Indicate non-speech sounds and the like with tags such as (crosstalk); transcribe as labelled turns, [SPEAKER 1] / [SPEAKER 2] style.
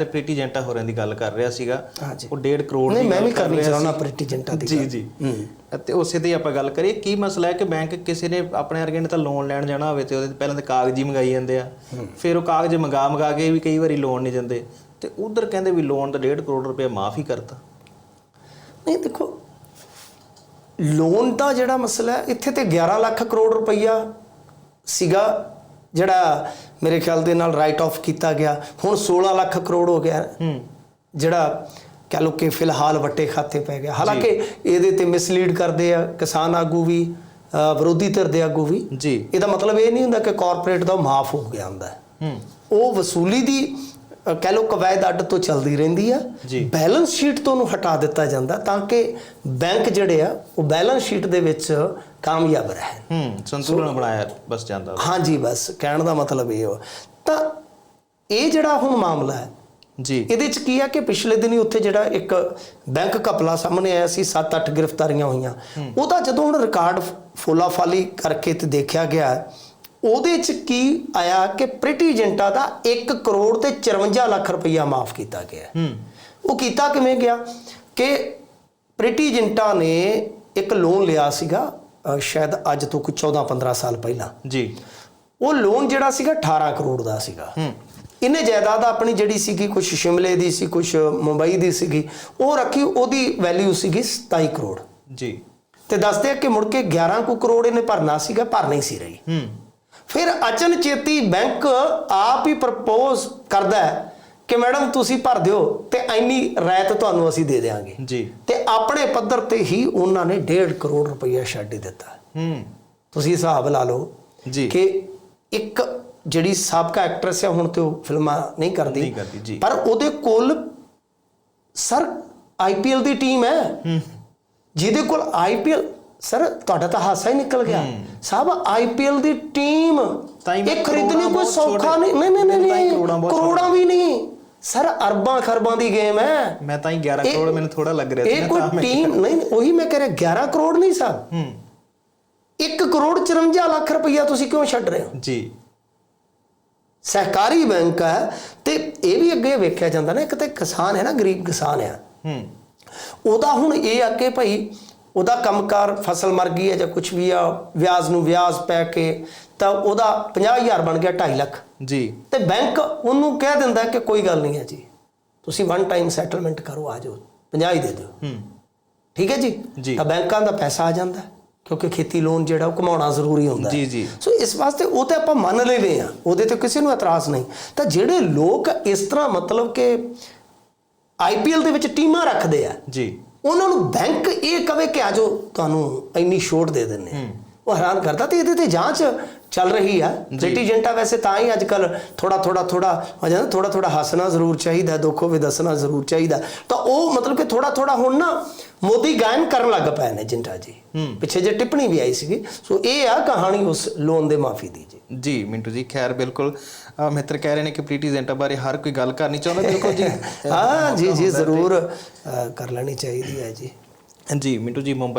[SPEAKER 1] ਤੇ ਪ੍ਰੀਟੀ ਜੈਂਟਾ ਹੋਰਾਂ ਦੀ ਗੱਲ ਕਰ ਰਿਹਾ ਸੀਗਾ
[SPEAKER 2] ਹਾਂਜੀ।
[SPEAKER 1] ਉਹ 1.5 ਕਰੋੜ
[SPEAKER 2] ਨਹੀਂ
[SPEAKER 1] ਦੀ
[SPEAKER 2] ਮੈਂ ਵੀ
[SPEAKER 1] ਕਰ
[SPEAKER 2] ਕਰਨੀ ਚਾਹੁੰਦਾ। ਪ੍ਰੀਟੀ ਜੰਟਾ ਦੀ
[SPEAKER 1] ਜੀ। ਜੀ। ਅਤੇ ਉਸੇ ਤੇ ਆਪਾਂ ਗੱਲ ਕਰੀਏ ਕੀ ਮਸਲਾ ਹੈ ਕਿ ਬੈਂਕ ਕਿਸੇ ਨੇ ਆਪਣੇ ਵਰਗੇ ਨੇ ਤਾਂ ਲੋਨ ਲੈਣ ਜਾਣਾ ਹੋਵੇ ਤੇ ਉਹਦੇ ਪਹਿਲਾਂ ਤਾਂ ਕਾਗਜ਼ ਮੰਗਾਈ ਜਾਂਦੇ ਆ ਫਿਰ ਉਹ ਕਾਗਜ਼ ਮੰਗਾ ਮੰਗਾ ਕੇ ਵੀ ਕਈ ਵਾਰੀ ਲੋਨ ਨਹੀਂ ਦਿੰਦੇ ਤੇ ਉਧਰ ਕਹਿੰਦੇ ਵੀ ਲੋਨ ਤਾਂ 1.5 ਕਰੋੜ ਰੁਪਏ ਮਾਫ ਹੀ ਕਰਤਾ
[SPEAKER 2] ਨਹੀਂ ਦੇਖੋ ਲੋਨ ਦਾ ਜਿਹੜਾ ਮਸਲਾ ਹੈ ਇੱਥੇ ਤੇ 11 ਲੱਖ ਕਰੋੜ ਰੁਪਈਆ ਸੀਗਾ ਜਿਹੜਾ ਮੇਰੇ ਖਿਆਲ ਦੇ ਨਾਲ ਰਾਈਟ ਆਫ ਕੀਤਾ ਗਿਆ ਹੁਣ 16 ਲੱਖ ਕਰੋੜ ਹੋ ਗਿਆ।
[SPEAKER 1] ਹੂੰ।
[SPEAKER 2] ਜਿਹੜਾ ਕਹ ਲੋ ਕਿ ਫਿਲਹਾਲ ਵੱਟੇ ਖਾਤੇ ਪੈ ਗਿਆ। ਹਾਲਾਂਕਿ ਇਹਦੇ ਤੇ ਮਿਸਲੀਡ ਕਰਦੇ ਆ ਕਿਸਾਨ ਆਗੂ ਵੀ ਵਿਰੋਧੀ ਧਿਰ ਦੇ ਆਗੂ ਵੀ।
[SPEAKER 1] ਜੀ।
[SPEAKER 2] ਇਹਦਾ ਮਤਲਬ ਇਹ ਨਹੀਂ ਹੁੰਦਾ ਕਿ ਕਾਰਪੋਰੇਟ ਦਾ ਮਾਫ ਹੋ ਗਿਆ ਹੁੰਦਾ। ਉਹ ਵਸੂਲੀ ਦੀ ਕਹਿ ਲੋ ਕਵਾਇਦ ਅੱਡ ਤੋਂ ਚੱਲਦੀ ਰਹਿੰਦੀ ਆ। ਬੈਲੈਂਸ ਸ਼ੀਟ ਤੋਂ ਉਹਨੂੰ ਹਟਾ ਦਿੱਤਾ ਜਾਂਦਾ ਤਾਂ ਕਿ ਬੈਂਕ ਜਿਹੜੇ ਆ ਉਹ ਬੈਲੈਂਸ ਸ਼ੀਟ ਦੇ ਵਿੱਚ ਕਾਮਯਾਬ ਰਹਿਣ।
[SPEAKER 1] ਹੂੰ ਸੰਤੁਲਨ ਬਣਾਇਆ ਬਸ ਜਾਂਦਾ।
[SPEAKER 2] ਹਾਂਜੀ ਬਸ ਕਹਿਣ ਦਾ ਮਤਲਬ ਇਹ ਹੋ ਤਾਂ ਇਹ ਜਿਹੜਾ ਹੁਣ ਮਾਮਲਾ ਹੈ
[SPEAKER 1] ਜੀ।
[SPEAKER 2] ਇਹਦੇ ਚ ਕੀ ਆ ਕਿ ਪਿਛਲੇ ਦਿਨੀ ਉੱਥੇ ਜਿਹੜਾ ਇੱਕ ਬੈਂਕ ਘਪਲਾ ਸਾਹਮਣੇ ਆਇਆ ਸੀ 7-8 ਗ੍ਰਿਫਤਾਰੀਆਂ ਹੋਈਆਂ। ਉਹਦਾ ਜਦੋਂ ਹੁਣ ਰਿਕਾਰਡ ਫੋਲਾਫਾਲੀ ਕਰਕੇ ਤੇ ਦੇਖਿਆ ਗਿਆ ਉਹਦੇ ਚ ਕੀ ਆਇਆ ਕਿ ਪ੍ਰਿਟੀ ਏਜੰਟਾ ਦਾ 1 ਕਰੋੜ ਤੇ 54 ਲੱਖ ਰੁਪਈਆ ਮਾਫ ਕੀਤਾ ਗਿਆ।
[SPEAKER 1] ਹੂੰ।
[SPEAKER 2] ਉਹ ਕੀਤਾ ਕਿਵੇਂ ਗਿਆ? ਕਿ ਪ੍ਰਿਟੀ ਏਜੰਟਾ ਨੇ ਇੱਕ ਲੋਨ ਲਿਆ ਸੀਗਾ ਸ਼ਾਇਦ ਅੱਜ ਤੋਂ ਕੋਈ 14-15 ਸਾਲ ਪਹਿਲਾਂ।
[SPEAKER 1] ਜੀ।
[SPEAKER 2] ਉਹ ਲੋਨ ਜਿਹੜਾ ਸੀਗਾ 18 ਕਰੋੜ ਦਾ ਸੀਗਾ।
[SPEAKER 1] ਹੂੰ।
[SPEAKER 2] ਇਹਨੇ ਜਾਇਦਾਦ ਆਪਣੀ ਜਿਹੜੀ ਸੀਗੀ ਕੁਝ ਸ਼ਿਮਲੇ ਦੀ ਸੀ ਕੁਝ ਮੁੰਬਈ ਦੀ ਸੀਗੀ ਉਹ ਰੱਖੀ ਉਹਦੀ ਵੈਲਿਊ ਸੀਗੀ 27 ਕਰੋੜ।
[SPEAKER 1] ਜੀ।
[SPEAKER 2] ਤੇ ਦੱਸਦੇ ਆ ਕਿ ਮੁੜ ਕੇ 11 ਕੁ ਕਰੋੜ ਇਹਨੇ ਭਰਨਾ ਸੀਗਾ ਭਰ ਨਹੀਂ ਸੀ ਰਹੀ।
[SPEAKER 1] ਹੂੰ।
[SPEAKER 2] ਫਿਰ ਅਚਨਚੇਤੀ ਬੈਂਕ ਆਪ ਹੀ ਪ੍ਰਪੋਜ਼ ਕਰਦਾ ਹੈ ਕਿ ਮੈਡਮ ਤੁਸੀਂ ਭਰ ਦਿਓ ਤੇ ਇੰਨੀ ਰਾਇਤ ਤੁਹਾਨੂੰ ਅਸੀਂ ਦੇ ਦੇਵਾਂਗੇ
[SPEAKER 1] ਜੀ।
[SPEAKER 2] ਤੇ ਆਪਣੇ ਪੱਧਰ ਤੇ ਹੀ ਉਹਨਾਂ ਨੇ 1.5 ਕਰੋੜ ਰੁਪਈਆ ਛੱਡ ਦਿੱਤਾ।
[SPEAKER 1] ਹੂੰ।
[SPEAKER 2] ਤੁਸੀਂ ਹਿਸਾਬ ਲਾ ਲਓ
[SPEAKER 1] ਜੀ।
[SPEAKER 2] ਕਿ ਇੱਕ ਜਿਹੜੀ ਸਾਬਕਾ ਐਕਟਰੈਸ ਹੈ ਹੁਣ ਤੇ ਉਹ ਫਿਲਮਾਂ ਨਹੀਂ ਕਰਦੀ।
[SPEAKER 1] ਨਹੀਂ ਕਰਦੀ, ਜੀ।
[SPEAKER 2] ਪਰ ਉਹਦੇ ਕੋਲ ਸਰ ਆਈਪੀਐਲ ਦੀ ਟੀਮ ਹੈ।
[SPEAKER 1] ਹੂੰ।
[SPEAKER 2] ਜਿਹਦੇ ਕੋਲ ਆਈਪੀਐਲ ਸਰ ਤੁਹਾਡਾ ਤਾਂ ਹਾਸਾ ਹੀ ਨਿਕਲ ਗਿਆ। ਸਾਹਿਬ ਆਈਪੀਐਲ ਦੀ ਟੀਮ ਇਹ ਖਰੀਦਣੀ ਕੋਈ ਸੌਖਾ ਨਹੀਂ। ਨਹੀਂ ਨਹੀਂ
[SPEAKER 1] ਕਰੋੜਾਂ
[SPEAKER 2] ਵੀ ਨਹੀਂ। ਸਰ ਅਰਬਾਂ ਖਰਬਾਂ ਦੀ ਗੇਮ ਹੈ।
[SPEAKER 1] ਮੈਂ ਤਾਂ ਹੀ 11
[SPEAKER 2] ਇਹ-
[SPEAKER 1] ਕਰੋੜ ਮੈਨੂੰ ਥੋੜਾ ਲੱਗ ਰਿਹਾ ਸੀ
[SPEAKER 2] ਇਹ ਕੋਈ ਟੀਮ ਨਹੀਂ ਉਹੀ ਮੈਂ ਕਹਿ ਰਿਹਾ 11 ਕਰੋੜ ਨਹੀਂ ਸਾਹਿਬ
[SPEAKER 1] ਹੂੰ।
[SPEAKER 2] 1 ਕਰੋੜ 54 ਲੱਖ ਰੁਪਈਆ ਤੁਸੀਂ ਕਿਉਂ ਛੱਡ ਰਹੇ ਹੋ?
[SPEAKER 1] ਜੀ।
[SPEAKER 2] ਸਹਿਕਾਰੀ ਬੈਂਕ ਹੈ ਤੇ ਇਹ ਵੀ ਅੱਗੇ ਵੇਖਿਆ ਜਾਂਦਾ ਨਾ ਇੱਕ ਤੇ ਕਿਸਾਨ ਹੈ ਨਾ ਗਰੀਬ ਕਿਸਾਨ ਆ।
[SPEAKER 1] ਹੂੰ।
[SPEAKER 2] ਉਹਦਾ ਹੁਣ ਇਹ ਆ ਕਿ ਭਾਈ ਉਹਦਾ ਕੰਮਕਾਰ ਫਸਲ ਮਰ ਗਈ ਹੈ ਜਾਂ ਕੁਝ ਵੀ ਆ ਵਿਆਜ ਨੂੰ ਵਿਆਜ ਪੈ ਕੇ ਤਾਂ ਉਹਦਾ 50000 ਬਣ ਗਿਆ 2.5 ਲੱਖ।
[SPEAKER 1] ਜੀ।
[SPEAKER 2] ਤੇ ਬੈਂਕ ਉਹਨੂੰ ਕਹਿ ਦਿੰਦਾ ਕਿ ਕੋਈ ਗੱਲ ਨਹੀਂ ਹੈ ਜੀ। ਤੁਸੀਂ ਵਨ ਟਾਈਮ ਸੈਟਲਮੈਂਟ ਕਰੋ ਆ ਜਾਓ 50 ਹੀ ਦੇ ਦਿਓ।
[SPEAKER 1] ਹੂੰ।
[SPEAKER 2] ਠੀਕ ਹੈ ਜੀ। ਤਾਂ ਬੈਂਕਾਂ ਦਾ ਪੈਸਾ ਆ ਜਾਂਦਾ ਕਿਉਂਕਿ ਖੇਤੀ ਲੋਨ ਜਿਹੜਾ ਉਹ ਕਮਾਉਣਾ ਜ਼ਰੂਰੀ ਹੁੰਦਾ।
[SPEAKER 1] ਜੀ, ਜੀ।
[SPEAKER 2] ਸੋ ਇਸ ਵਾਸਤੇ ਉਹ ਤੇ ਆਪਾਂ ਮੰਨ ਲੈਨੇ ਆ ਉਹਦੇ ਤੇ ਕਿਸੇ ਨੂੰ ਇਤਰਾਜ਼ ਨਹੀਂ। ਤਾਂ ਜਿਹੜੇ ਲੋਕ ਇਸ ਤਰ੍ਹਾਂ ਮਤਲਬ ਕਿ ਆਈਪੀਐਲ ਦੇ ਵਿੱਚ ਟੀਮਾਂ ਰੱਖਦੇ ਆ
[SPEAKER 1] ਜੀ।
[SPEAKER 2] ਉਹਨਾਂ ਨੂੰ ਬੈਂਕ ਇਹ ਕਵੇ ਕਿ ਆਜੋ ਤੁਹਾਨੂੰ ਇੰਨੀ ਛੋਟ ਦੇ ਦਿੰਨੇ। ਉਹ ਹੈਰਾਨ ਕਰਦਾ ਤੇ ਇਹਦੇ ਤੇ ਜਾਂਚ ਚੱਲ ਰਹੀ ਆ। ਪ੍ਰੀਟੀ ਜੰਟਾ ਵੈਸੇ ਤਾਂ ਹੀ ਅੱਜ ਕੱਲ ਥੋੜਾ ਥੋੜਾ ਥੋੜਾ ਹੋ ਜਾਂਦਾ ਥੋੜਾ ਥੋੜਾ ਹੱਸਣਾ ਜ਼ਰੂਰ ਚਾਹੀਦਾ ਦੁੱਖ ਹੋਵੇ ਦੱਸਣਾ ਜ਼ਰੂਰ ਚਾਹੀਦਾ। ਤਾਂ ਉਹ ਮਤਲਬ ਕਿ ਥੋੜਾ ਥੋੜਾ ਹੁਣ ਨਾ ਮੋਦੀ ਗਾਇਨ ਕਰਨ ਲੱਗ ਪਏ ਨੇ ਜਿੰਟਾ ਜੀ। ਪਿੱਛੇ ਜੇ ਟਿੱਪਣੀ ਵੀ ਆਈ ਸੀਗੀ। ਸੋ ਇਹ ਆ ਕਹਾਣੀ ਉਸ ਲੋਨ ਦੇ ਮਾਫੀ ਦੀ ਜੀ।
[SPEAKER 1] ਜੀ ਮਿੰਟੂ ਜੀ ਖੈਰ ਬਿਲਕੁਲ। ਮਿੱਤਰ ਕਹਿ ਰਹੇ ਨੇ ਕਿ ਪ੍ਰੀਟੀ ਜ਼ੈਂਟਾ ਬਾਰੇ ਹਰ ਕੋਈ ਗੱਲ ਕਰਨੀ ਚਾਹੁੰਦਾ ਬਿਲਕੁਲ ਜੀ। (laughs)
[SPEAKER 2] ਹਾਂ ਜੀ ਜੀ ਜ਼ਰੂਰ ਕਰ ਲੈਣੀ ਚਾਹੀਦੀ ਹੈ ਜੀ।
[SPEAKER 1] ਜੀ ਮਿੰਟੂ ਜੀ